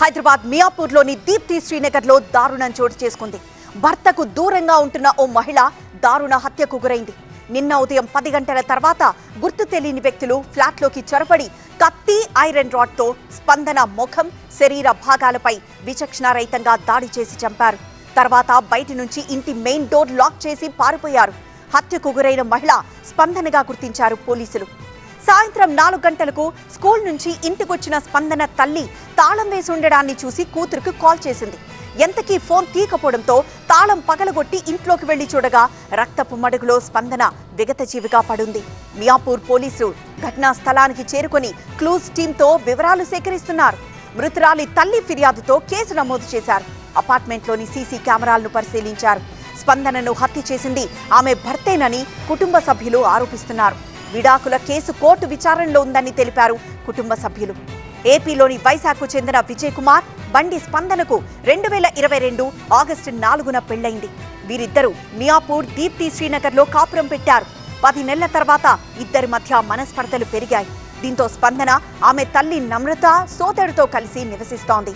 హైదరాబాద్ మియాపూర్లోని దీప్తి శ్రీనగర్లో దారుణం చోటు చేసుకుంది. భర్తకు దూరంగా ఉంటున్న ఓ మహిళ దారుణ హత్యకు గురైంది. నిన్న ఉదయం పది గంటల తర్వాత గుర్తు తెలియని వ్యక్తులు ఫ్లాట్లోకి చొరబడి కత్తి ఐరన్ రాడ్తో స్పందన ముఖం శరీర భాగాలపై విచక్షణారహితంగా దాడి చేసి చంపారు. తర్వాత బయటి నుంచి ఇంటి మెయిన్ డోర్ లాక్ చేసి పారిపోయారు. హత్యకు గురైన మహిళ స్పందనగా గుర్తించారు పోలీసులు. సాయంత్రం నాలుగు గంటలకు స్కూల్ నుంచి ఇంటికొచ్చిన స్పందన తల్లి తాళం వేసి ఉండడాన్ని చూసి కూతురుకు కాల్ చేసింది. ఎంతకీ ఫోన్ తీయకపోవడంతో తాళం పగలగొట్టి ఇంట్లోకి వెళ్ళి చూడగా రక్తపు మడుగులో స్పందన విగతజీవిగా పడుంది. మియాపూర్ పోలీసులు ఘటనా స్థలానికి చేరుకొని క్లూజ్ టీంతో వివరాలు సేకరిస్తున్నారు. మృతురాలి తల్లి ఫిర్యాదుతో కేసు నమోదు చేశారు. అపార్ట్మెంట్లోని సీసీ కెమెరాలను పరిశీలించారు. స్పందనను హత్య చేసింది ఆమె భర్తేనని కుటుంబ సభ్యులు ఆరోపిస్తున్నారు. విడాకుల కేసు కోర్టు విచారణలో ఉందని తెలిపారు కుటుంబ సభ్యులు. ఏపీలోని వైశాఖకు చెందిన విజయ్ కుమార్ బండి స్పందనకు రెండు వేల ఇరవై రెండు ఆగస్టు నాలుగున పెళ్ళైంది వీరిద్దరూ మియాపూర్ దీప్తి శ్రీనగర్లో కాపురం పెట్టారు. పది నెలల తర్వాత ఇద్దరి మధ్య మనస్పర్ధలు పెరిగాయి. దీంతో స్పందన ఆమె తల్లి నమ్రత సోదరుతో కలిసి నివసిస్తోంది.